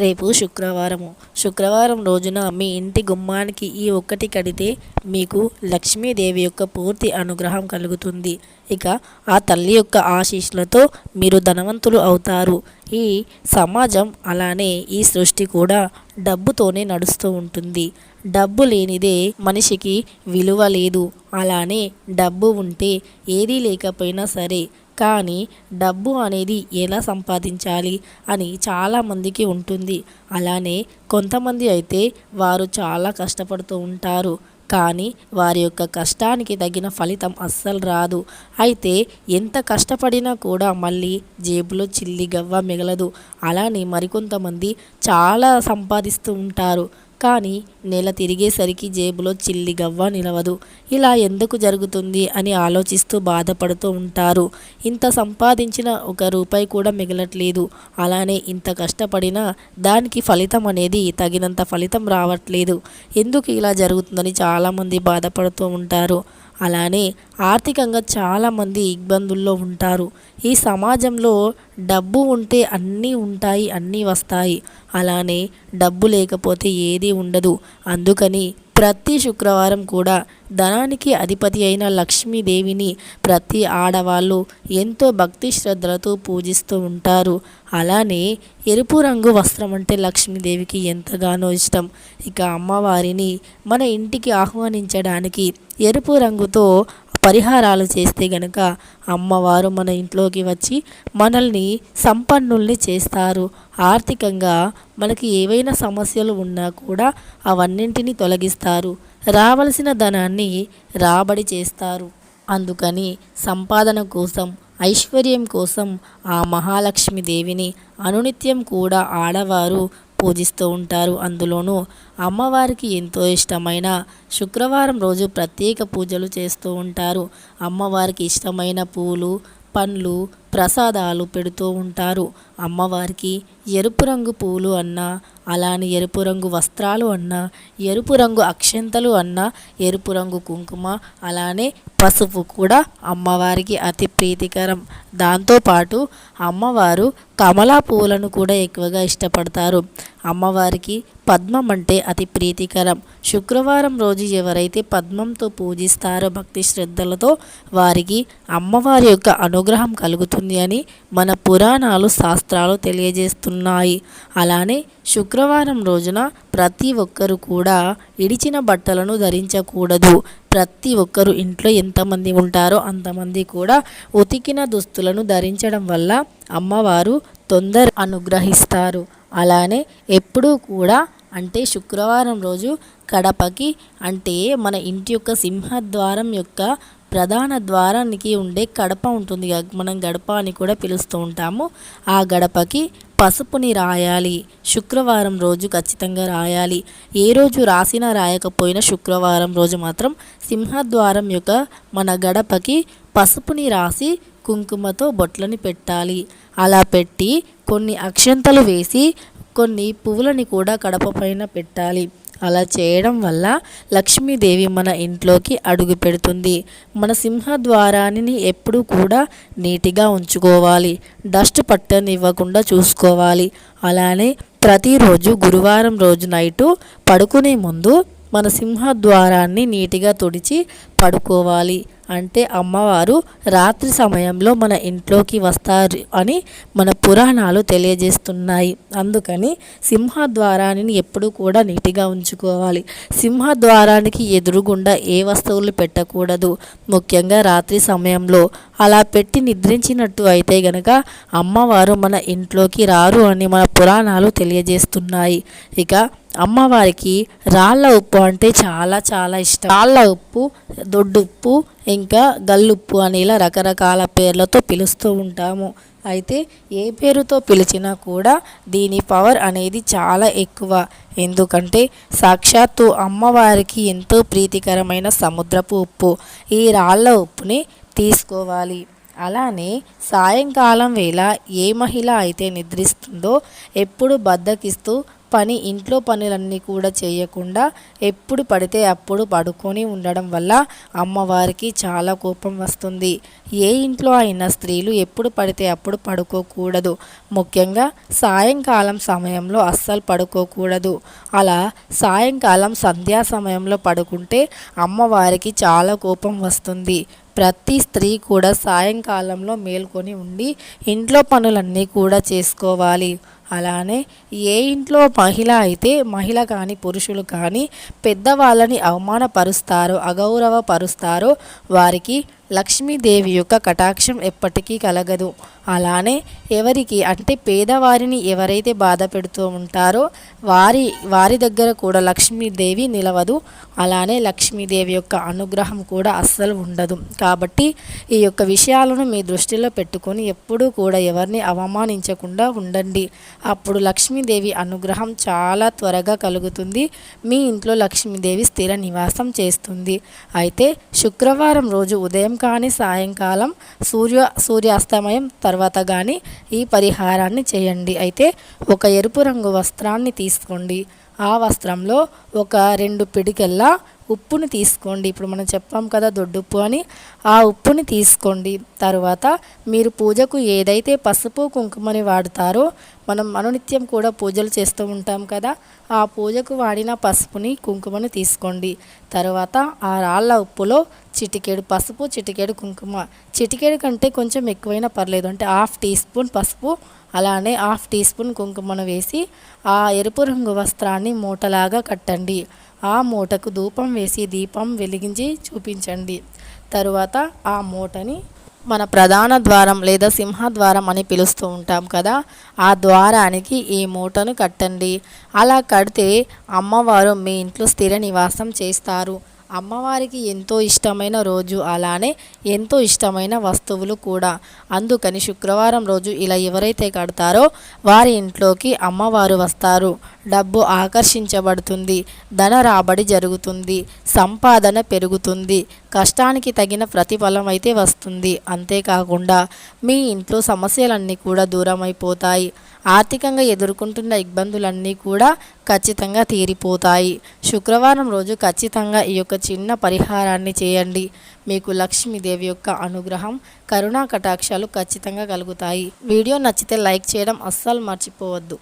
రేపు శుక్రవారము. శుక్రవారం రోజున మీ ఇంటి గుమ్మానికి ఈ ఒక్కటి కడితే మీకు లక్ష్మీదేవి యొక్క పూర్తి అనుగ్రహం కలుగుతుంది. ఇక ఆ తల్లి యొక్క ఆశీస్సులతో మీరు ధనవంతులు అవుతారు. ఈ సమాజం అలానే ఈ సృష్టి కూడా డబ్బుతోనే నడుస్తూ ఉంటుంది. డబ్బు లేనిదే మనిషికి విలువ లేదు. అలానే డబ్బు ఉంటే ఏదీ లేకపోయినా సరే కానీ డబ్బు అనేది ఎలా సంపాదించాలి అని చాలామందికి ఉంటుంది. అలానే కొంతమంది అయితే వారు చాలా కష్టపడుతూ ఉంటారు. కానీ వారి యొక్క కష్టానికి తగిన ఫలితం అస్సలు రాదు. అయితే ఎంత కష్టపడినా కూడా మళ్ళీ జేబులో చిల్లి గవ్వ మిగలదు. అలానే మరికొంతమంది చాలా సంపాదిస్తూ ఉంటారు. కానీ నెల తిరిగేసరికి జేబులో చిల్లి గవ్వ నిలవదు. ఇలా ఎందుకు జరుగుతుంది అని ఆలోచిస్తూ బాధపడుతూ ఉంటారు. ఇంత సంపాదించిన ఒక రూపాయి కూడా మిగలట్లేదు. అలానే ఇంత కష్టపడినా దానికి ఫలితం అనేది తగినంత ఫలితం రావట్లేదు. ఎందుకు ఇలా జరుగుతుందని చాలామంది బాధపడుతూ ఉంటారు. అలానే ఆర్థికంగా చాలామంది ఇబ్బందుల్లో ఉంటారు. ఈ సమాజంలో డబ్బు ఉంటే అన్నీ ఉంటాయి అన్నీ వస్తాయి. అలానే డబ్బు లేకపోతే ఏదీ ఉండదు. అందుకని ప్రతి శుక్రవారం కూడా ధనానికి అధిపతి అయిన లక్ష్మీదేవిని ప్రతి ఆడవాళ్ళు ఎంతో భక్తి శ్రద్ధలతో పూజిస్తూ ఉంటారు. అలానే ఎరుపు రంగు వస్త్రం అంటే లక్ష్మీదేవికి ఎంతగానో ఇష్టం. ఇక అమ్మవారిని మన ఇంటికి ఆహ్వానించడానికి ఎరుపు రంగుతో పరిహారాలు చేస్తే గనక అమ్మవారు మన ఇంట్లోకి వచ్చి మనల్ని సంపన్నుల్ని చేస్తారు. ఆర్థికంగా మనకి ఏవైనా సమస్యలు ఉన్నా కూడా అవన్నింటినీ తొలగిస్తారు. రావలసిన ధనాన్ని రాబడి చేస్తారు. అందుకని సంపాదన కోసం ఐశ్వర్యం కోసం ఆ మహాలక్ష్మి దేవిని అనునిత్యం కూడా ఆడవారు పూజిస్తూ ఉంటారు. అందులోనూ అమ్మవారికి ఎంతో ఇష్టమైన శుక్రవారం రోజు ప్రత్యేక పూజలు చేస్తూ ఉంటారు. అమ్మవారికి ఇష్టమైన పూలు పండ్లు ప్రసాదాలు పెడుతూ ఉంటారు. అమ్మవారికి ఎరుపు రంగు పూలు అన్నా అలానే ఎరుపు రంగు వస్త్రాలు అన్నా ఎరుపు రంగు అక్షంతలు అన్నా ఎరుపు రంగు కుంకుమ అలానే పసుపు కూడా అమ్మవారికి అతి ప్రీతికరం. దాంతోపాటు అమ్మవారు కమలా పూలను కూడా ఎక్కువగా ఇష్టపడతారు. అమ్మవారికి పద్మం అంటే అతి ప్రీతికరం. శుక్రవారం రోజు ఎవరైతే పద్మంతో పూజిస్తారో భక్తి శ్రద్ధలతో వారికి అమ్మవారి యొక్క అనుగ్రహం కలుగుతుంది. అని మన పురాణాలు శాస్త్రాలు తెలియజేస్తున్నాయి. అలానే శుక్రవారం రోజున ప్రతి ఒక్కరు కూడా ఇడిచిన బట్టలను ధరించకూడదు. ప్రతి ఒక్కరు ఇంట్లో ఎంతమంది ఉంటారో అంతమంది కూడా ఉతికిన దుస్తులను ధరించడం వల్ల అమ్మవారు తొందర అనుగ్రహిస్తారు. అలానే ఎప్పుడూ కూడా అంటే శుక్రవారం రోజు కడపకి అంటే మన ఇంటి యొక్క సింహద్వారం యొక్క ప్రధాన ద్వారానికి ఉండే కడప ఉంటుంది మనం గడప అని కూడా పిలుస్తూ ఉంటాము. ఆ గడపకి పసుపుని రాయాలి. శుక్రవారం రోజు ఖచ్చితంగా రాయాలి. ఏ రోజు రాసినా రాయకపోయినా శుక్రవారం రోజు మాత్రం సింహద్వారం యొక్క మన గడపకి పసుపుని రాసి కుంకుమతో బొట్లని పెట్టాలి. అలా పెట్టి కొన్ని అక్షంతలు వేసి కొన్ని పువ్వులని కూడా కడప పైన పెట్టాలి. అలా చేయడం వల్ల లక్ష్మీదేవి మన ఇంట్లోకి అడుగు పెడుతుంది. మన సింహద్వారాన్ని ఎప్పుడూ కూడా నీట్గా ఉంచుకోవాలి. డస్ట్ పట్టనివ్వకుండా చూసుకోవాలి. అలానే ప్రతిరోజు గురువారం రోజు నైటు పడుకునే ముందు మన సింహద్వారాన్ని నీటిగా తుడిచి పడుకోవాలి. అంటే అమ్మవారు రాత్రి సమయంలో మన ఇంట్లోకి వస్తారు అని మన పురాణాలు తెలియజేస్తున్నాయి. అందుకని సింహద్వారాన్ని ఎప్పుడూ కూడా నీటిగా ఉంచుకోవాలి. సింహద్వారానికి ఎదురుగుండా ఏ వస్తువులు పెట్టకూడదు. ముఖ్యంగా రాత్రి సమయంలో అలా పెట్టి నిద్రించినట్టు అయితే గనక అమ్మవారు మన ఇంట్లోకి రారు అని మన పురాణాలు తెలియజేస్తున్నాయి. ఇక అమ్మవారికి రాళ్ళ ఉప్పు అంటే చాలా చాలా ఇష్టం. రాళ్ళ ఉప్పు దొడ్డుప్పు ఇంకా గల్లుప్పు అని ఇలా రకరకాల పేర్లతో పిలుస్తూ ఉంటాము. అయితే ఏ పేరుతో పిలిచినా కూడా దీని పవర్ అనేది చాలా ఎక్కువ. ఎందుకంటే సాక్షాత్తు అమ్మవారికి ఎంతో ప్రీతికరమైన సముద్రపు ఉప్పు. ఈ రాళ్ళ ఉప్పుని తీసుకోవాలి. అలానే సాయంకాలం వేళ ఏ మహిళ అయితే నిద్రిస్తుందో ఎప్పుడు బద్దకిస్తూ పని ఇంట్లో పనులన్నీ కూడా చేయకుండా ఎప్పుడు పడితే అప్పుడు పడుకొని ఉండడం వల్ల అమ్మవారికి చాలా కోపం వస్తుంది. ఏ ఇంట్లో అయినా స్త్రీలు ఎప్పుడు పడితే అప్పుడు పడుకోకూడదు. ముఖ్యంగా సాయంకాలం సమయంలో అస్సలు పడుకోకూడదు. అలా సాయంకాలం సంధ్యా సమయంలో పడుకుంటే అమ్మవారికి చాలా కోపం వస్తుంది. ప్రతి స్త్రీ కూడా సాయంకాలంలో మేల్కొని ఉండి ఇంట్లో పనులన్నీ కూడా చేసుకోవాలి. అలానే ఏ ఇంట్లో మహిళ అయితే మహిళ కానీ పురుషులు కానీ పెద్దవాళ్ళని అవమానపరుస్తారో అగౌరవపరుస్తారో వారికి లక్ష్మీదేవి యొక్క కటాక్షం ఎప్పటికీ కలగదు. అలానే ఎవరికి అంటే పేదవారిని ఎవరైతే బాధ పెడుతూ ఉంటారో వారి వారి దగ్గర కూడా లక్ష్మీదేవి నిలవదు. అలానే లక్ష్మీదేవి యొక్క అనుగ్రహం కూడా అస్సలు ఉండదు. కాబట్టి ఈ యొక్క విషయాలను మీ దృష్టిలో పెట్టుకొని ఎప్పుడూ కూడా ఎవరిని అవమానించకుండా ఉండండి. అప్పుడు లక్ష్మీదేవి అనుగ్రహం చాలా త్వరగా కలుగుతుంది. మీ ఇంట్లో లక్ష్మీదేవి స్థిర నివాసం చేస్తుంది. అయితే శుక్రవారం రోజు ఉదయం కానీ సాయంకాలం సూర్య సూర్యాస్తమయం తర్వాత కానీ ఈ పరిహారాన్ని చేయండి. అయితే ఒక ఎరుపు రంగు వస్త్రాన్ని తీసుకోండి. ఆ వస్త్రంలో ఒక రెండు పిడికెల్లా ఉప్పుని తీసుకోండి. ఇప్పుడు మనం చెప్పాం కదా దొడ్డుప్పు అని. ఆ ఉప్పుని తీసుకోండి. తర్వాత మీరు పూజకు ఏదైతే పసుపు కుంకుమని వాడతారో మనం అనునిత్యం కూడా పూజలు చేస్తూ ఉంటాం కదా. ఆ పూజకు వాడిన పసుపుని కుంకుమని తీసుకోండి. తర్వాత ఆ రాళ్ళ ఉప్పులో చిటికేడు పసుపు చిటికేడు కుంకుమ. చిటికేడు కంటే కొంచెం ఎక్కువైనా పర్లేదు. అంటే హాఫ్ టీ స్పూన్ పసుపు అలానే హాఫ్ టీ స్పూన్ కుంకుమను వేసి ఆ ఎరుపు రంగు వస్త్రాన్ని మూటలాగా కట్టండి. ఆ మూటకు ధూపం వేసి దీపం వెలిగించి చూపించండి. తరువాత ఆ మూటని మన ప్రధాన ద్వారం లేదా సింహద్వారం అని పిలుస్తూ ఉంటాం కదా ఆ ద్వారానికి ఈ మూటను కట్టండి. అలా కడితే అమ్మవారు మీ ఇంట్లో స్థిర నివాసం చేస్తారు. అమ్మవారికి ఎంతో ఇష్టమైన రోజు అలానే ఎంతో ఇష్టమైన వస్తువులు కూడా. అందుకని శుక్రవారం రోజు ఇలా ఎవరైతే కడతారో వారి ఇంట్లోకి అమ్మవారు వస్తారు. డబ్బు ఆకర్షించబడుతుంది ధన రాబడి జరుగుతుంది సంపాదన పెరుగుతుంది కష్టానికి తగిన ప్రతిఫలం అయితే వస్తుంది. అంతేకాకుండా మీ ఇంట్లో సమస్యలన్నీ కూడా దూరం అయిపోతాయి ఆర్థికంగా ఎదుర్కొంటున్న ఇబ్బందులన్నీ కూడా ఖచ్చితంగా తీరిపోతాయి. శుక్రవారం రోజు ఖచ్చితంగా ఈ యొక్క చిన్న పరిహారాన్ని చేయండి. మీకు లక్ష్మీదేవి యొక్క అనుగ్రహం కరుణా కటాక్షాలు ఖచ్చితంగా కలుగుతాయి. వీడియో నచ్చితే లైక్ చేయడం అస్సలు మర్చిపోవద్దు.